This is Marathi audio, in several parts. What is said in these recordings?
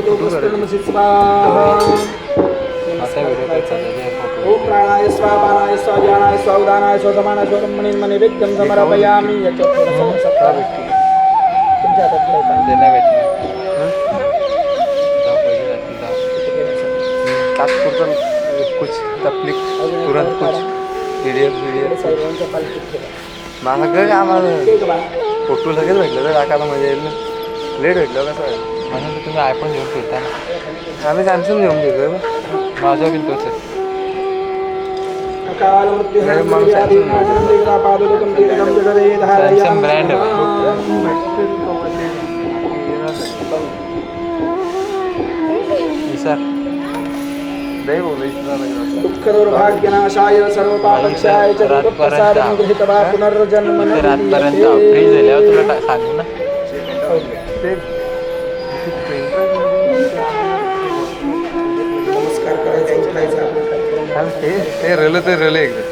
फोटो ओम प्राणाय स्वा पानाय स्वा ज्ञानाय स्वा उदानाय स्वा समानाय स्वा ब्रह्मणीं नैवेद्यं समर्पयामि तुमच्या हातात तात्पुरतं कुछ तकलीफ तुरंत कुछ पीडीएफ पीडीएफ घर आम्हाला. फोटो लगेच भेटलं तर टाकायला मजा येईल ना. लेट भेटलं कसं आहे म्हणून तर तुम्ही आयफोन घेऊन फिरता ना. आम्ही सॅमसंग घेऊन घेतो माझा बिल तोच brand आहे. सर दुःख दुर्भाग्यनाशाय सर्व पापक्षाय च प्रसादं गृहीत्वा पुनर्जन्म न. नमस्कार. करायचा उठायचा हे रलं तर रलं एकदा.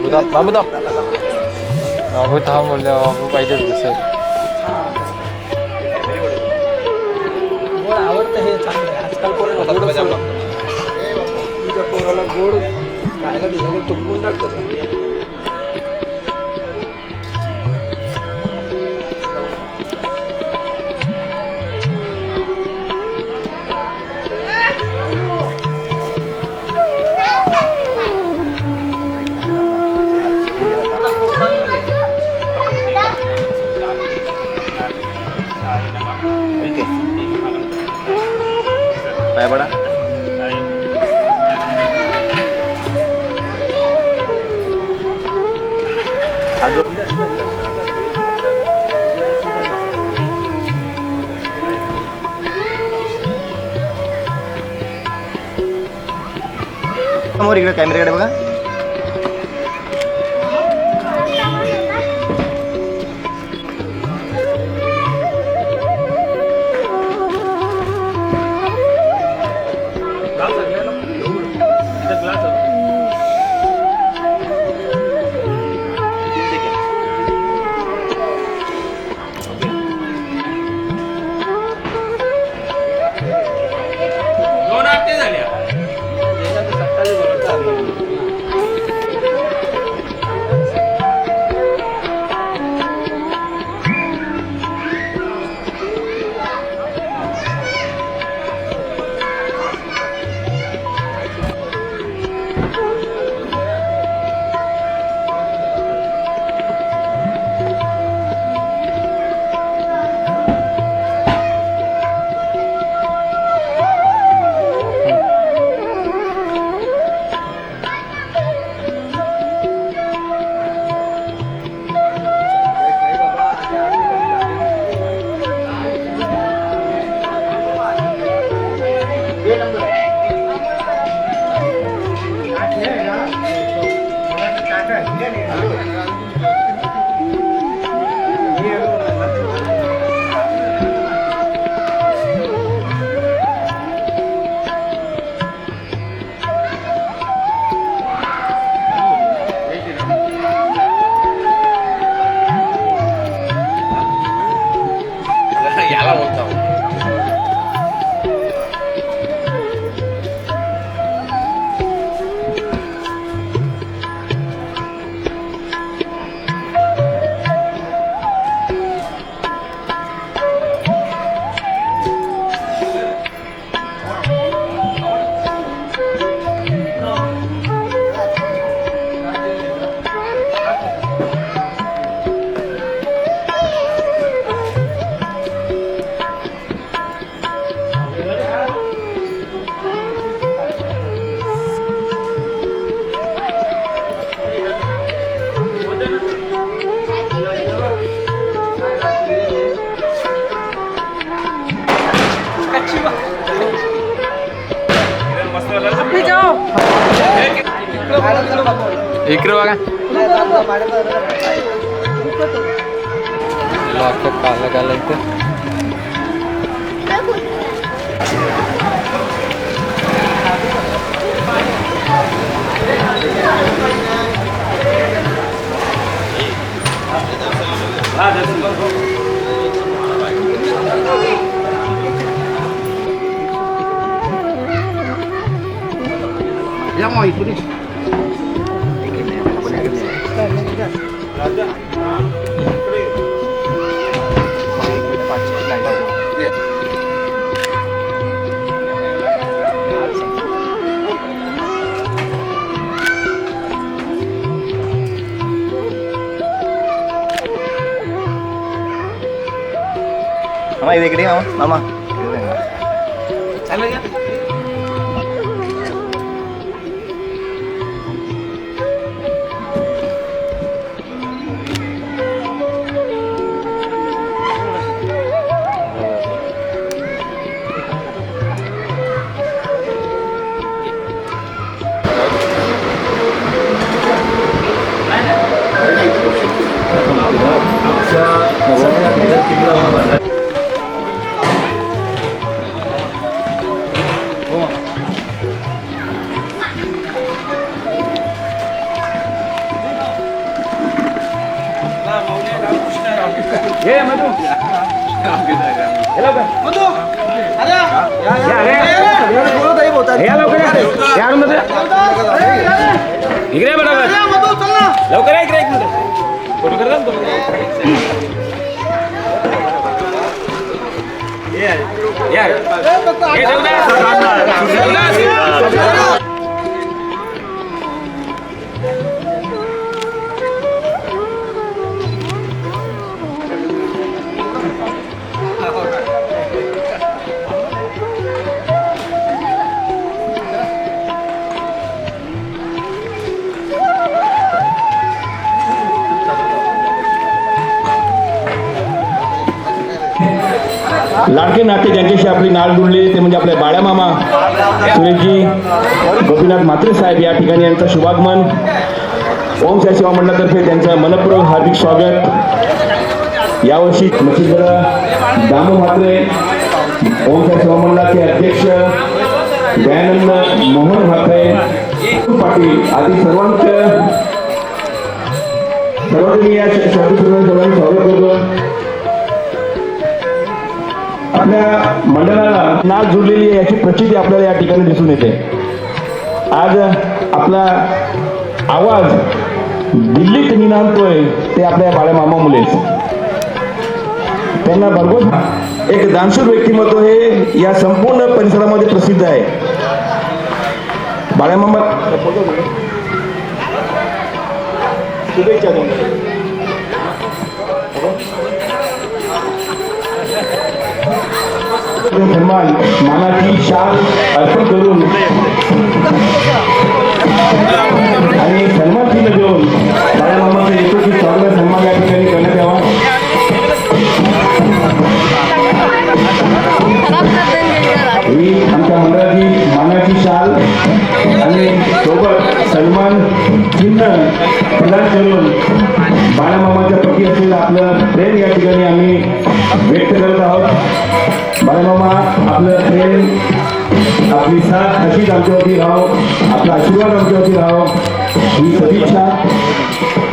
बाबू दाब बाबू दाब बाबू थांब म्हणलं बाबू पाहिजे गोड आवडतं हे चांगलं आहे. आजकाल पोराला गोडच आवडतं. तुमच्या पोराला गोड खायला दिलं की तुंबून टाकतात काय समोर इकडे कॅमेऱ्याकडे इकडे बघा. काला काला इथं मामा इकडे ये, मामा मामा इकडे बरोबर लवकर या इकडे एक मिनिट. फोटो करता ना तुम्ही? या. लाडके नाते ज्यांच्याशी आपली नाळ जुळली ते म्हणजे आपल्या बाळ्या मामा सुरेशजी गोपीनाथ म्हात्रे साहेब या ठिकाणी यांचं शुभागमन. ओम साई सेवा मंडळातर्फे त्यांचं मनपूर्वक हार्दिक स्वागत. यावर्षी मच्छिंद्र दामू म्हात्रे ओम साई सेवा मंडळाचे अध्यक्ष दयानंद मोहन म्हात्रे पाटील आदी सर्वांच सर्वांनी या शांती सर्वांनी स्वागत करतो. आपल्या मंडळाला नाच जुडलेली आहे याची प्रचिती आपल्याला या ठिकाणी दिसून येते. आज आपला आवाज दिल्लीत निनांतोय ते आपल्या बाळ्या मामा मुलेच त्यांना भरघोस एक दानशूर व्यक्तिमत्व हे या संपूर्ण परिसरामध्ये प्रसिद्ध आहे. बाळ्या मामा शुभेच्छा तुम्हाला. सन्मान मानाची शाल अर्पण करून आणि सन्मान चिन्ह देऊन बाळामामाचं एकोणीस चांगला सन्मान या ठिकाणी करण्यात यावा ही आमच्या मंडळाची मानाची शाल आणि सोबत सन्मान चिन्ह प्रदान करून बाळामामाच्या पती असलेलं आपलं प्रेम या ठिकाणी आम्ही व्यक्त करत आहोत बाळामामा आपलं प्रेम आपली साथ अशीच आमच्यावरती राहो. आपला आशीर्वाद आमच्यावरती राहो. ही सदिच्छा.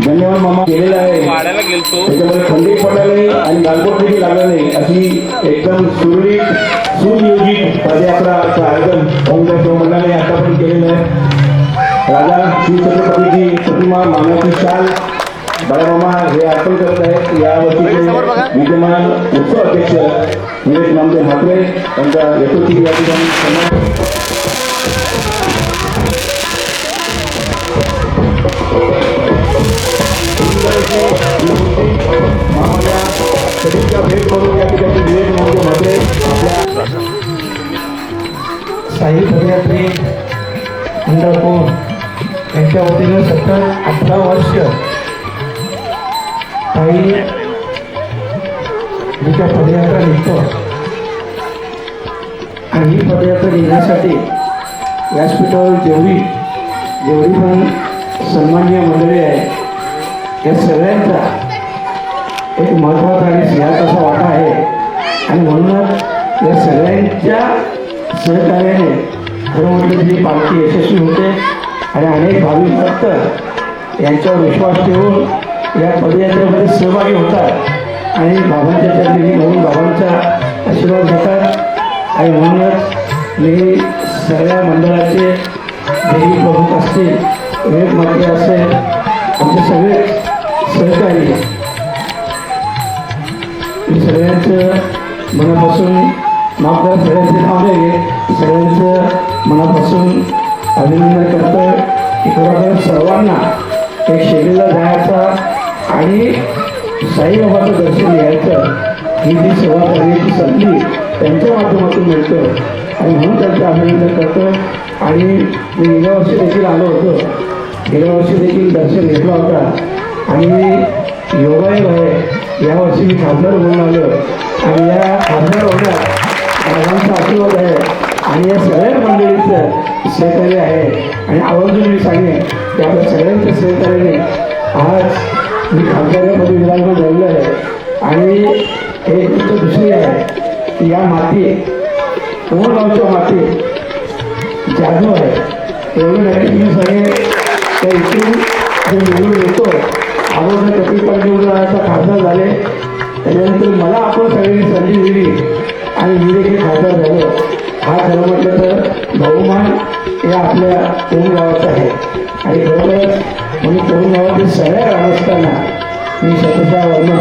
धन्यवाद मामा. केलेला आहे. त्याच्यामध्ये खंडी पडला नाही आणि गालबोट देखील लागला नाही अशी एकदम सुरळीत सुनियोजित पदयात्राचं आयोजन ओमदास मंडळाने आतापर्यंत केलेलं आहे. राजा श्री छत्रपतीची प्रतिमा मानाची शाल बाळामामा हे अर्पण करत आहेत. या वर्षीचे विद्यमान उत्सव अध्यक्ष निलेश नामदेव म्हात्रे यांचा यथोचित या ठिकाणी मामाला सदिच्छा भेट करून या ठिकाणी निलेश नामदेव म्हात्रे आपल्या साई पदयात्री पंढरपूर यांच्या वतीनं सतत अठरा वर्ष काही त्या पदयात्रा निघतो. आणि ही पदयात्रा निघण्यासाठी व्यासपीठावर जेवढी जेवढी पण सन्माननीय मंडळी आहे या सगळ्यांचा एक महत्त्वाचा आणि सिंहाचा असा वाटा आहे. आणि म्हणूनच या सगळ्यांच्या सहकार्याने खरं म्हटलं की पालखी यशस्वी होते. आणि अनेक भाविक भक्त यांच्यावर विश्वास ठेवून या पदयात्रेमध्ये सहभागी होतात. आणि बाबांच्या चरणी म्हणून बाबांचा आशीर्वाद घेतात. आणि म्हणूनच मी सगळ्या मंडळाचे देवी प्रमुख असतील विवेक माते असेल आमचे सगळे सहकारी. मी सगळ्यांचं मनापासून माफ करा सगळ्यांचे नाव नाही सगळ्यांचं मनापासून अभिनंदन करतो की खरोखर सर्वांना एक शेतीला जायचा आणि साईबाबाचं दर्शन घ्यायचं ही जी सेवा करण्याची संधी त्यांच्या माध्यमातून मिळतं. आणि म्हणून त्यांचं अभिनंदन करतो. आणि मी गेल्या वर्षी देखील आलो होतो. गेल्या वर्षी देखील दर्शन घेतला होता. आणि योगायोग आहे. यावर्षी मी खासदार होऊन आलो. आणि या खासदार होण्यात सर्वांचा आशीर्वाद आहे. आणि या सगळ्या मंडळीचं सहकार्य आहे. आणि आवर्जून मी सांगेन की आपल्या सगळ्यांच्या सहकार्याने आज मी खासदारामध्ये विधानसभा झालेलं आहे. आणि हे गोष्ट दुसरी आहे. या माती गावच्या माती जादू आहे. एवढं नाही मी सगळे त्या इथून जे निवडून येतो अगोदर कपिल पाटील आता खासदार झाले. त्याच्यानंतर मला आपण सगळ्यांनी संधी दिली आणि मी देखील खासदार झालो. हा खरं म्हटलं तर बहुमान हे आपल्या तरुण गावाचं आहे. आणि खरोखरच म्हणजे तरुण गावातील सगळ्या ग्रामस्थांना मी शतशा वर्णन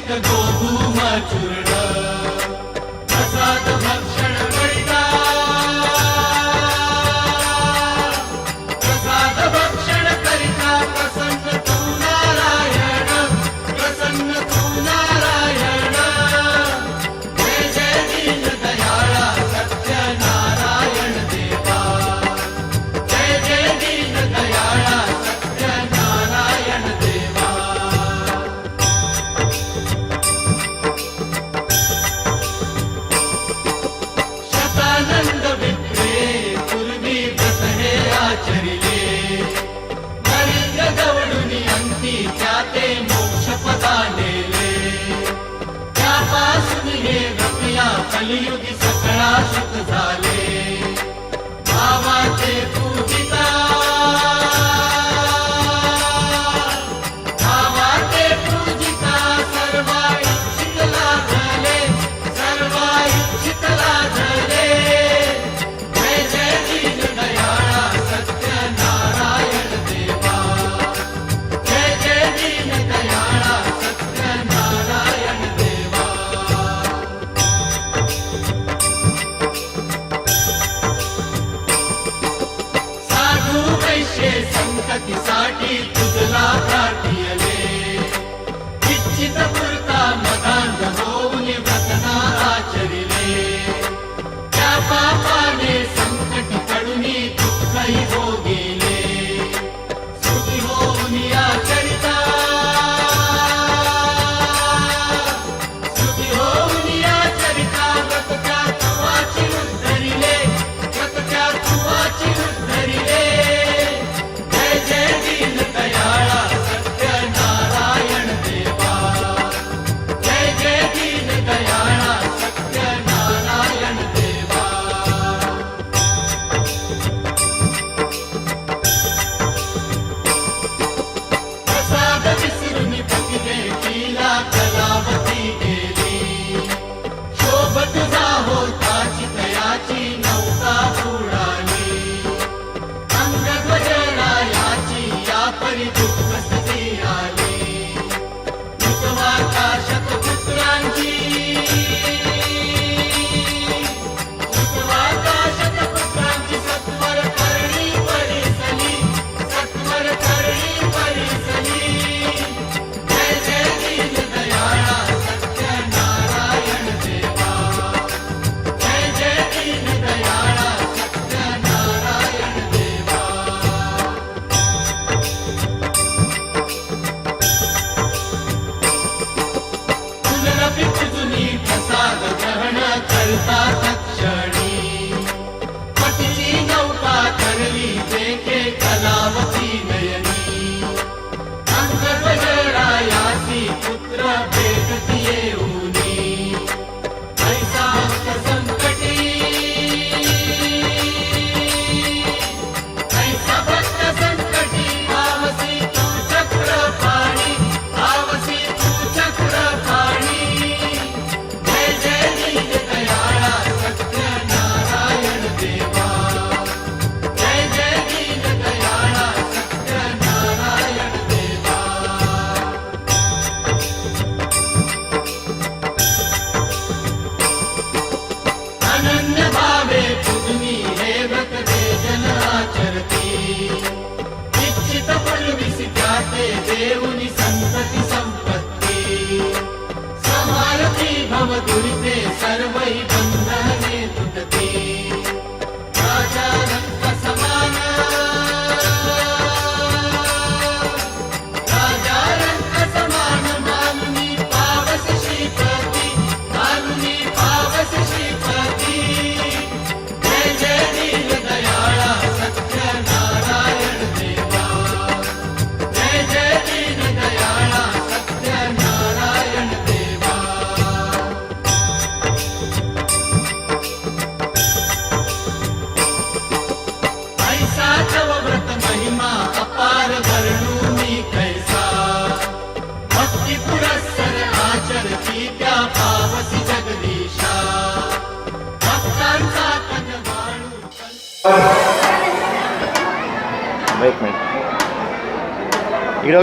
मिश्रित गोधूम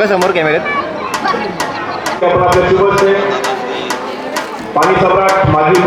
समोर कॅमेऱ्यात. आपल्यासोबत पाणी सम्राट माजी